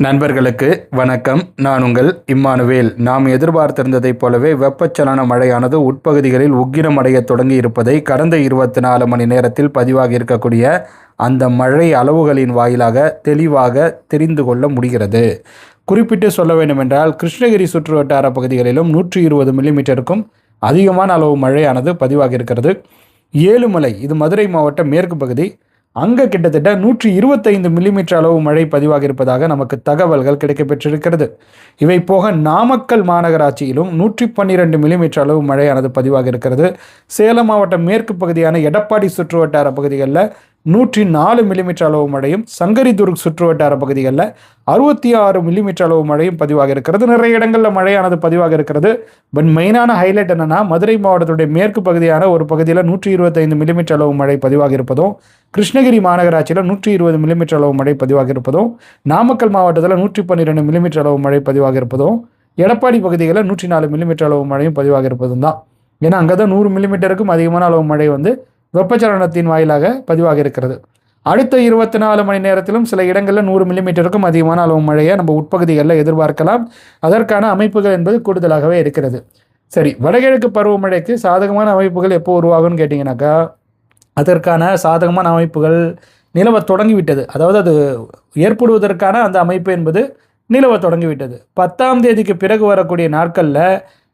நண்பர்களுக்கு வணக்கம். நான் உங்கள் இம்மானுவேல். நாம் எதிர்பார்த்திருந்ததைப் போலவே வெப்பச்சலன மழையானது உட்பகுதிகளில் உக்கிரமடைய தொடங்கி இருப்பதை கடந்த இருபத்தி நாலு மணி நேரத்தில் பதிவாகி இருக்கக்கூடிய அந்த மழை அளவுகளின் வாயிலாக தெளிவாக தெரிந்து கொள்ள முடிகிறது. குறிப்பிட்டு சொல்ல வேண்டுமென்றால் கிருஷ்ணகிரி சுற்று வட்டார பகுதிகளிலும் நூற்றி இருபது மில்லிமீட்டருக்கும் அதிகமான அளவு மழையானது பதிவாகி இருக்கிறது. ஏழுமலை இது மதுரை மாவட்ட மேற்கு பகுதி அங்கே கிட்டத்தட்ட நூற்றி இருபத்தைந்து மில்லிமீட்டர் அளவு மழை பதிவாக இருப்பதாக நமக்கு தகவல்கள் கிடைக்கப்பெற்றிருக்கிறது. இவை போக நாமக்கல் மாநகராட்சியிலும் நூற்றி பன்னிரெண்டு மில்லிமீட்டர் அளவு மழையானது பதிவாக இருக்கிறது. சேலம் மாவட்டம் மேற்கு பகுதியான எடப்பாடி சுற்றுவட்டார பகுதிகளில் நூற்றி நாலு மில்லிமீட்டர் அளவு மழையும் சங்கரிதுர்க் சுற்றுவட்டார பகுதிகளில் அறுபத்தி ஆறு மில்லிமீட்டர் அளவு மழையும் பதிவாக இருக்கிறது. நிறைய இடங்களில் மழையானது பதிவாக இருக்கிறது. பட் மெயினான ஹைலைட் என்னென்னா மதுரை மாவட்டத்துடைய மேற்கு பகுதியான ஒரு பகுதியில் நூற்றி இருபத்தைந்து மில்லிமீட்டர் அளவு மழை பதிவாக இருப்பதும் கிருஷ்ணகிரி மாநகராட்சியில் நூற்றி இருபது மில்லிமீட்டர் அளவு மழை பதிவாக இருப்பதும் நாமக்கல் மாவட்டத்தில் நூற்றி பன்னிரெண்டு மில்லிமீட்டர் அளவு மழை பதிவாக இருப்பதும் எடப்பாடி பகுதிகளில் நூற்றி நாலு மில்லிமீட்டர் அளவு மழையும் பதிவாக இருப்பதும் தான் ஏன்னா அங்கே தான் நூறு மில்லிமீட்டருக்கும் அதிகமான அளவு மழை வந்து வெப்பச்சலனத்தின் வாயிலாக பதிவாக இருக்கிறது. அடுத்த இருபத்தி நாலு மணி நேரத்திலும் சில இடங்களில் நூறு மில்லிமீட்டருக்கும் அதிகமான அளவு மழையை நம்ம உட்பகுதிகளில் எதிர்பார்க்கலாம். அதற்கான அமைப்புகள் என்பது கூடுதலாகவே இருக்கிறது. சரி வடகிழக்கு பருவமழைக்கு சாதகமான அமைப்புகள் எப்போ உருவாகும்னு கேட்டிங்கனாக்கா அதற்கான சாதகமான அமைப்புகள் நிலவ தொடங்கிவிட்டது. அதாவது அது ஏற்படுவதற்கான அந்த அமைப்பு என்பது நிலவ தொடங்கிவிட்டது. பத்தாம் தேதிக்கு பிறகு வரக்கூடிய நாட்களில்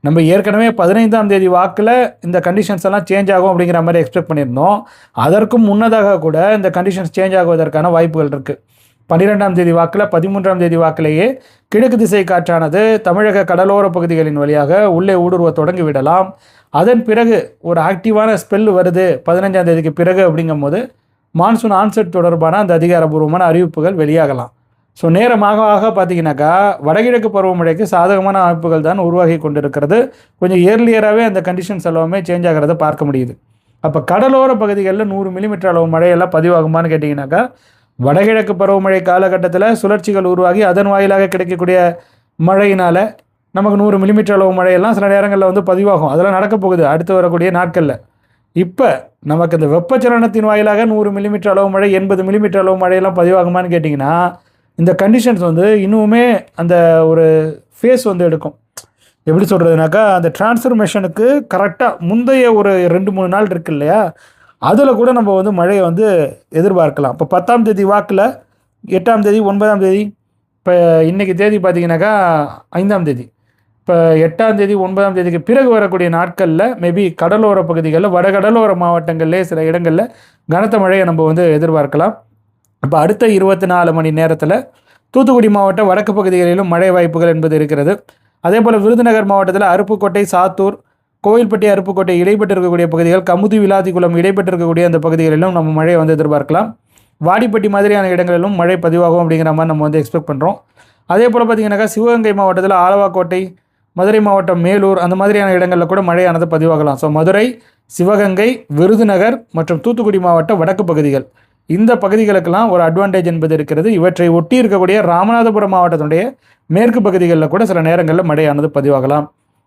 நம்ம ஏற்கனவே பதினைந்தாம் தேதி வாக்கில் இந்த கண்டிஷன்ஸ் எல்லாம் சேஞ்ச் ஆகும் அப்படிங்கிற மாதிரி எக்ஸ்பெக்ட் பண்ணியிருந்தோம். அதற்கும் முன்னதாக கூட இந்த கண்டிஷன்ஸ் சேஞ்ச் ஆகுவதற்கான வாய்ப்புகள் இருக்குது பன்னிரெண்டாம் தேதி வாக்கில் பதிமூன்றாம் தேதி வாக்கிலேயே கிழக்கு திசை காற்றானது தமிழக கடலோர பகுதிகளின் வழியாக உள்ளே ஊடுருவ தொடங்கி விடலாம். அதன் பிறகு ஒரு ஆக்டிவான ஸ்பெல் வருது பதினஞ்சாம் தேதிக்கு பிறகு அப்படிங்கும்போது மான்சூன் ஆன்செட் தொடர்பான அந்த அதிகாரப்பூர்வமான அறிவிப்புகள் வெளியாகலாம். ஸோ நேரமாக ஆக பார்த்தீங்கன்னாக்கா வடகிழக்கு பருவமழைக்கு சாதகமான அமைப்புகள் தான் உருவாகி கொண்டிருக்கிறது. கொஞ்சம் இயர்லியராகவே அந்த கண்டிஷன்ஸ் எல்லாமே சேஞ்ச் ஆகிறத பார்க்க முடியுது. அப்போ கடலோர பகுதிகளில் நூறு மில்லிமீட்டர் அளவு மழையெல்லாம் பதிவாகுமான்னு கேட்டிங்கனாக்கா வடகிழக்கு பருவமழை காலகட்டத்தில் சுழற்சிகள் உருவாகி அதன் வாயிலாக கிடைக்கக்கூடிய மழையினால் நமக்கு நூறு மில்லிமீட்டர் அளவு மழையெல்லாம் சில நேரங்களில் வந்து பதிவாகும். அதெல்லாம் நடக்க போகுது. அடுத்து வரக்கூடிய நாட்களில். இப்போ நமக்கு இந்த வெப்பச்சலனத்தின் வாயிலாக நூறு மில்லிமீட்டர் அளவு மழை எண்பது மில்லிமீட்டர் அளவு மழையெல்லாம் பதிவாகுமான்னு கேட்டிங்கன்னா இந்த கண்டிஷன்ஸ் வந்து இன்னுமே அந்த ஒரு ஃபேஸ் வந்து எடுக்கும். எப்படி சொல்கிறதுனாக்கா அந்த டிரான்ஸ்ஃபர்மேஷனுக்கு கரெக்டாக முந்தைய ஒரு ரெண்டு மூணு நாள் இருக்கு இல்லையா? அதில் கூட நம்ம வந்து மழையை வந்து எதிர்பார்க்கலாம். இப்போ பத்தாம் தேதி வாக்கில் எட்டாம் தேதி ஒன்பதாம் தேதி இப்போ இன்றைக்கி தேதி பார்த்தீங்கன்னாக்கா ஐந்தாம் தேதி. இப்போ எட்டாம் தேதி ஒன்பதாம் தேதிக்கு பிறகு வரக்கூடிய நாட்களில் மேபி கடலோர பகுதிகளில் வடகடலோர மாவட்டங்கள்லேயே சில இடங்களில் கனத்த மழையை நம்ம வந்து எதிர்பார்க்கலாம். இப்போ அடுத்த இருபத்தி நாலு மணி நேரத்தில் தூத்துக்குடி மாவட்டம் வடக்கு பகுதிகளிலும் மழை வாய்ப்புகள் என்பது இருக்கிறது. அதே போல் விருதுநகர் மாவட்டத்தில் அருப்புக்கோட்டை சாத்தூர் கோவில்பட்டி அருப்புக்கோட்டை இடைப்பட்டு இருக்கக்கூடிய பகுதிகள் கமுதி விளாதிக்குளம் இடைப்பட்டு இருக்கக்கூடிய அந்த பகுதிகளிலும் நம்ம மழையை வந்து எதிர்பார்க்கலாம். வாடிப்பட்டி மாதிரியான இடங்களிலும் மழை பதிவாகும் அப்படிங்கிற மாதிரி நம்ம வந்து எக்ஸ்பெக்ட் பண்ணுறோம் அதே போல் பார்த்திங்கனாக்கா சிவகங்கை மாவட்டத்தில் ஆலவாக்கோட்டை மதுரை மாவட்டம் மேலூர் அந்த மாதிரியான இடங்களில் கூட மழையானது பதிவாகலாம். ஸோ மதுரை சிவகங்கை விருதுநகர் மற்றும் தூத்துக்குடி மாவட்ட வடக்கு பகுதிகள். இந்த பகுதிகளுக்கெல்லாம் ஒரு அட்வான்டேஜ் என்பது இருக்கிறது. இவற்றை ஒட்டி இருக்கக்கூடிய ராமநாதபுரம் மாவட்டத்தினுடைய மேற்கு பகுதிகளில் கூட சில நேரங்களில் மழையானது பதிவாகலாம்.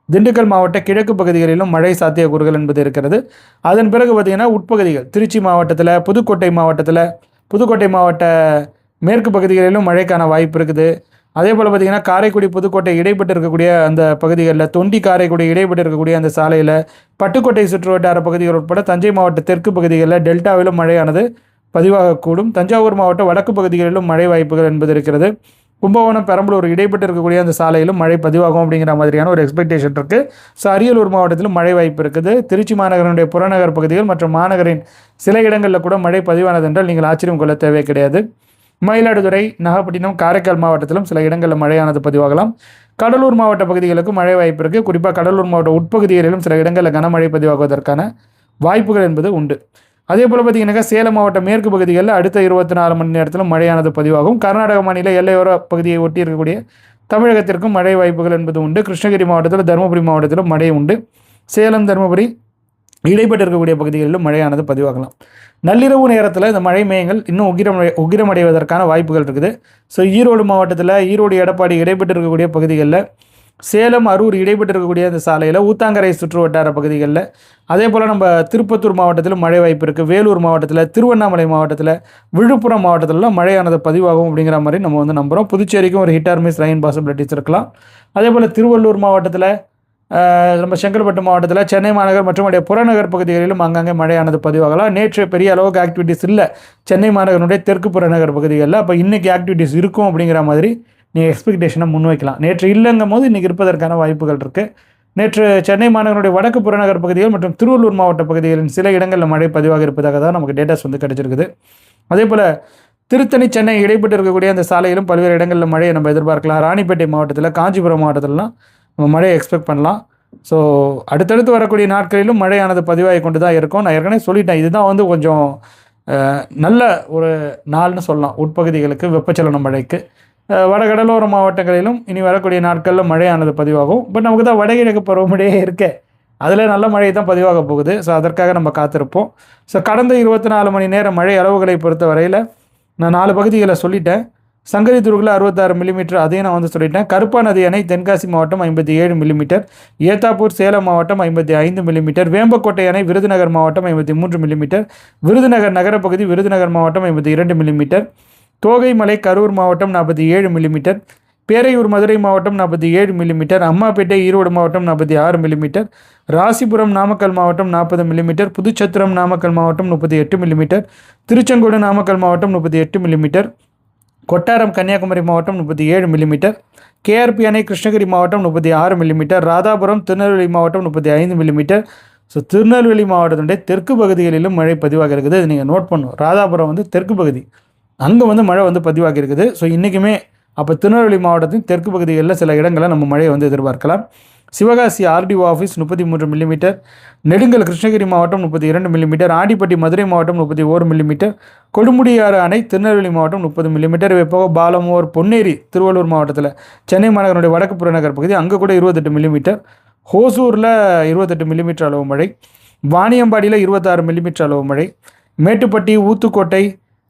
திண்டுக்கல் மாவட்ட கிழக்கு பகுதிகளிலும் மழை சாத்தியக்கூறுகள் என்பது இருக்கிறது. அதன் பிறகு பார்த்திங்கன்னா உட்பகுதிகள் திருச்சி மாவட்டத்தில் புதுக்கோட்டை மாவட்டத்தில் புதுக்கோட்டை மாவட்ட மேற்கு பகுதிகளிலும் மழைக்கான வாய்ப்பு இருக்குது. அதே போல் பார்த்திங்கன்னா காரைக்குடி புதுக்கோட்டை இடைப்பட்டு இருக்கக்கூடிய அந்த பகுதிகளில் தொண்டி காரைக்குடி இடைப்பட்டு இருக்கக்கூடிய அந்த சாலையில் பட்டுக்கோட்டை சுற்றுவட்டார பகுதிகள் உட்பட தஞ்சை மாவட்ட தெற்கு பகுதிகளில் டெல்டாவிலும் மழையானது பதிவாகக்கூடும். தஞ்சாவூர் மாவட்ட வடக்கு பகுதிகளிலும் மழை வாய்ப்புகள் என்பது இருக்கிறது. கும்பகோணம் பெரம்பலூர் இடைப்பட்டு இருக்கக்கூடிய அந்த சாலையிலும் மழை பதிவாகும் அப்படிங்கிற மாதிரியான ஒரு எக்ஸ்பெக்டேஷன் இருக்குது ஸோ அரியலூர் மாவட்டத்திலும் மழை வாய்ப்பு இருக்குது. திருச்சி மாநகரனுடைய புறநகர் பகுதிகள் மற்றும் மாநகரின் சில இடங்களில் கூட மழை பதிவானது என்றால் நீங்கள் ஆச்சரியம் கொள்ள தேவை கிடையாது. மயிலாடுதுறை நாகப்பட்டினம் காரைக்கால் மாவட்டத்திலும் சில இடங்களில் மழையானது பதிவாகலாம். கடலூர் மாவட்ட பகுதிகளுக்கும் மழை வாய்ப்பு இருக்குது குறிப்பாக கடலூர் மாவட்ட உட்பகுதிகளிலும் சில இடங்களில் கனமழை பதிவாகுவதற்கான வாய்ப்புகள் என்பது உண்டு. அதே போல் பார்த்தீங்கன்னாக்கா சேலம் மாவட்ட மேற்கு பகுதிகளில் அடுத்த இருபத்தி நாலு மணி நேரத்தில் மழையானது பதிவாகும். கர்நாடக மாநில எல்லையோர பகுதியை ஒட்டி இருக்கக்கூடிய தமிழகத்திற்கும் மழை வாய்ப்புகள் என்பது உண்டு. கிருஷ்ணகிரி மாவட்டத்தில் தருமபுரி மாவட்டத்திலும் மழை உண்டு. சேலம் தருமபுரி இடைப்பட்டு இருக்கக்கூடிய பகுதிகளிலும் மழையானது பதிவாகலாம். நள்ளிரவு நேரத்தில் இந்த மழை மேயங்கள் இன்னும் உக்கிரமடை உக்கிரமடைவதற்கான வாய்ப்புகள் இருக்குது. ஸோ ஈரோடு மாவட்டத்தில் ஈரோடு எடப்பாடி இடைப்பட்டு இருக்கக்கூடிய பகுதிகளில் சேலம் அரூர் இடைப்பட்டு இருக்கக்கூடிய அந்த சாலையில் ஊத்தாங்கரை சுற்று வட்டார பகுதிகளில். அதே போல் நம்ம திருப்பத்தூர் மாவட்டத்தில் மழை வாய்ப்பு இருக்குது வேலூர் மாவட்டத்தில் திருவண்ணாமலை மாவட்டத்தில் விழுப்புரம் மாவட்டத்திலலாம் மழையானது பதிவாகும் அப்படிங்கிற மாதிரி நம்ம வந்து நம்புகிறோம் புதுச்சேரிக்கும் ஒரு hit or miss rain possibilities இருக்கலாம் அதே போல் திருவள்ளூர் மாவட்டத்தில் நம்ம செங்கல்பட்டு மாவட்டத்தில் சென்னை மாநகர் மற்றும் உடைய புறநகர் பகுதிகளிலும் அங்கங்கே மழையானது பதிவாகலாம். நேற்று பெரிய அளவுக்கு ஆக்டிவிட்டிஸ் இல்லை. சென்னை மாநகரனுடைய தெற்கு புறநகர் பகுதிகளில். அப்போ இன்றைக்கி ஆக்டிவிட்டிஸ் இருக்கும் அப்படிங்கிற மாதிரி நீங்கள் எக்ஸ்பெக்டேஷனை முன்வைக்கலாம். நேற்று இல்லைங்கும் போது இன்றைக்கி இருப்பதற்கான வாய்ப்புகள் இருக்குது நேற்று சென்னை மாநகருடைய வடக்கு புறநகர் பகுதிகள் மற்றும் திருவள்ளூர் மாவட்ட பகுதிகளின் சில இடங்களில் மழை பதிவாக இருப்பதாக தான் நமக்கு டேட்டாஸ் வந்து கிடைச்சிருக்குது. அதே போல் திருத்தணி சென்னை இடைப்பட்டு இருக்கக்கூடிய அந்த சாலையிலும் பல்வேறு இடங்களில் மழையை நம்ம எதிர்பார்க்கலாம். ராணிப்பேட்டை மாவட்டத்தில் காஞ்சிபுரம் மாவட்டத்திலலாம் நம்ம மழையை எக்ஸ்பெக்ட் பண்ணலாம். ஸோ அடுத்தடுத்து வரக்கூடிய நாட்களிலும் மழையானது பதிவாகி கொண்டு தான் இருக்கும். நான் ஏற்கனவே சொல்லிட்டேன். இதுதான் வந்து கொஞ்சம் நல்ல ஒரு நாள்னு சொல்லலாம். உட்பகுதிகளுக்கு வெப்பச்சலன மழைக்கு. வடகடலோர மாவட்டங்களிலும் இனி வரக்கூடிய நாட்களில் மழையானது பதிவாகும். பட் நமக்கு தான் வடகிழக்கு பருவமழையே இருக்கே. அதில் நல்ல மழை தான் பதிவாக போகுது. ஸோ அதற்காக நம்ம காத்திருப்போம். ஸோ கடந்த இருபத்தி நாலு மணி நேரம் மழை அளவுகளை பொறுத்த வரையில் நான் நாலு பகுதிகளை சொல்லிட்டேன். சங்கரிதுருகில் அறுபத்தாறு மில்லிமீட்டர் அதையும் நான் வந்து சொல்லிட்டேன். கருப்பா நதி அணை தென்காசி மாவட்டம் ஐம்பத்தி ஏழு மில்லிமீட்டர் ஏத்தாப்பூர் சேலம் மாவட்டம் ஐம்பத்தி ஐந்து மில்லிமீட்டர் வேம்பக்கோட்டை அணை விருதுநகர் மாவட்டம் ஐம்பத்தி மூன்று மில்லிமீட்டர் விருதுநகர் நகரப்பகுதி விருதுநகர் மாவட்டம் ஐம்பத்தி இரண்டு மில்லிமீட்டர் தோகைமலை கரூர் மாவட்டம் நாற்பத்தி ஏழு மில்லிமீட்டர் பேரையூர் மதுரை மாவட்டம் நாற்பத்தி ஏழு மில்லிமீட்டர் அம்மாப்பேட்டை ஈரோடு மாவட்டம் நாற்பத்தி ஆறு மில்லிமீட்டர் ராசிபுரம் நாமக்கல் மாவட்டம் நாற்பது மில்லிமீட்டர் புதுச்சத்திரம் நாமக்கல் மாவட்டம் முப்பத்தி எட்டு மில்லிமீட்டர் திருச்செங்கோடு நாமக்கல் மாவட்டம் முப்பத்தி எட்டு மில்லிமீட்டர் கொட்டாரம் கன்னியாகுமரி மாவட்டம் முப்பத்தி ஏழு மில்லிமீட்டர் கேஆர்பி அணை கிருஷ்ணகிரி மாவட்டம் முப்பத்தி ஆறு மில்லிமீட்டர் ராதாபுரம் திருநெல்வேலி மாவட்டம் முப்பத்தி ஐந்து மில்லிமீட்டர் ஸோ திருநெல்வேலி மாவட்டத்தினுடைய தெற்கு பகுதிகளிலும் மழை பதிவாக இருக்குது. அது நீங்கள் நோட் பண்ணும் ராதாபுரம் வந்து தெற்கு பகுதி. அங்கே வந்து மழை வந்து பதிவாகி இருக்குது. ஸோ இன்றைக்குமே அப்போ திருநெல்வேலி மாவட்டத்தின் தெற்கு பகுதிகளில் சில இடங்களில் நம்ம மழையை வந்து எதிர்பார்க்கலாம். சிவகாசி ஆர்டிஓ ஆஃபீஸ் முப்பத்தி மூன்று மில்லிமீட்டர் நெடுங்கல் கிருஷ்ணகிரி மாவட்டம் முப்பத்தி இரண்டு மில்லிமீட்டர் ஆண்டிப்பட்டி மதுரை மாவட்டம் முப்பத்தி ஓரு மில்லிமீட்டர் கொடுமுடியாறு அணை திருநெல்வேலி மாவட்டம் முப்பது மில்லிமீட்டர் இவை போக பாலமோர் பொன்னேரி திருவள்ளூர் மாவட்டத்தில் சென்னை மாநகரனுடைய வடக்கு புறநகர் பகுதி அங்கே கூட இருபத்தெட்டு மில்லிமீட்டர் ஹோசூரில் இருபத்தெட்டு மில்லிமீட்டர் அளவு மழை வாணியம்பாடியில் இருபத்தாறு மில்லிமீட்டர் அளவு மழை மேட்டுப்பட்டி ஊத்துக்கோட்டை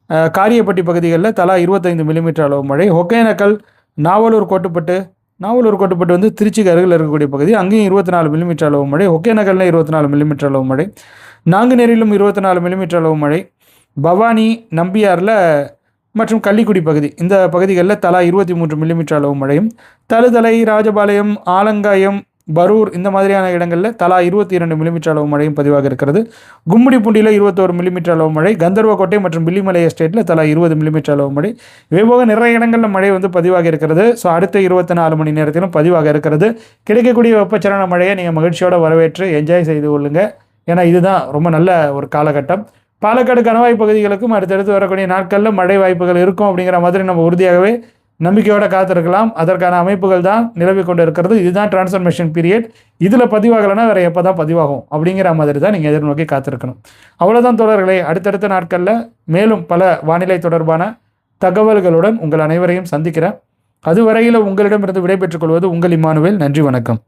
காரியப்பட்டி பகுதிகளில் தலா இருபத்தைந்து மில்லிமீட்டர் அளவு மழை. ஒகேனக்கல் நாவலூர் கோட்டுப்பட்டு நாவலூர் கோட்டுப்பட்டு வந்து திருச்சிக்கு அருகில் இருக்கக்கூடிய பகுதி. அங்கேயும் இருபத்தி நாலு மில்லிமீட்டர் அளவு மழை. ஒகேனக்கல்ல இருபத்தி நாலு மில்லிமீட்டர் அளவு மழை. நாங்குநேரிலும் இருபத்தி நாலு மில்லிமீட்டர் அளவு மழை. பவானி நம்பியாரில் மற்றும் கள்ளிக்குடி பகுதி. இந்த பகுதிகளில் தலா இருபத்தி மூன்று மில்லிமீட்டர் அளவு மழையும். தழுதலை ராஜபாளையம் ஆலங்காயம் பரூர் இந்த மாதிரியான இடங்களில் தலா இருபத்தி இரண்டு மில்லிமீட்டர் அளவு மழையும் பதிவாக இருக்கிறது. கும்மிடிப்பூண்டியில் இருபத்தோரு மில்லிமீட்டர் அளவு மழை கந்தர்வக்கோட்டை மற்றும் பில்லிமலை எஸ்டேட்டில் தலா இருபது மில்லிமீட்டர் அளவு மழை. இவை போக நிறைய இடங்களில் மழை வந்து பதிவாக இருக்கிறது. ஸோ அடுத்த இருபத்தி நாலு மணி நேரத்திலும் பதிவாக இருக்கிறது. கிடைக்கக்கூடிய வெப்பச்சலன மழையை நீங்கள் மகிழ்ச்சியோடு வரவேற்று என்ஜாய் செய்து கொள்ளுங்க. ஏன்னா இதுதான் ரொம்ப நல்ல ஒரு காலகட்டம். பாலக்காடு கணவாய் பகுதிகளுக்கும் அடுத்தடுத்து வரக்கூடிய நாட்களில் மழை வாய்ப்புகள் இருக்கும் அப்படிங்கிற மாதிரி நம்ம உறுதியாகவே நம்பிக்கையோடு காத்திருக்கலாம். அதற்கான அமைப்புகள் தான் நிலவி கொண்டு இருக்கிறது இதுதான் டிரான்ஸ்ஃபர்மேஷன் பீரியட் இதில் பதிவாகலைன்னா வேறு எப்போ தான் பதிவாகும்? அப்படிங்கிற மாதிரி தான் நீங்கள் எதிர்நோக்கி காத்திருக்கணும். அவ்வளோதான் தொடர்களை அடுத்தடுத்த நாட்களில் மேலும் பல வானிலை தொடர்பான தகவல்களுடன் உங்கள் அனைவரையும் சந்திக்கிறேன். அதுவரையில் உங்களிடமிருந்து விடைபெற்றுக் கொள்வது உங்கள் இம்மானுவேல். நன்றி வணக்கம்.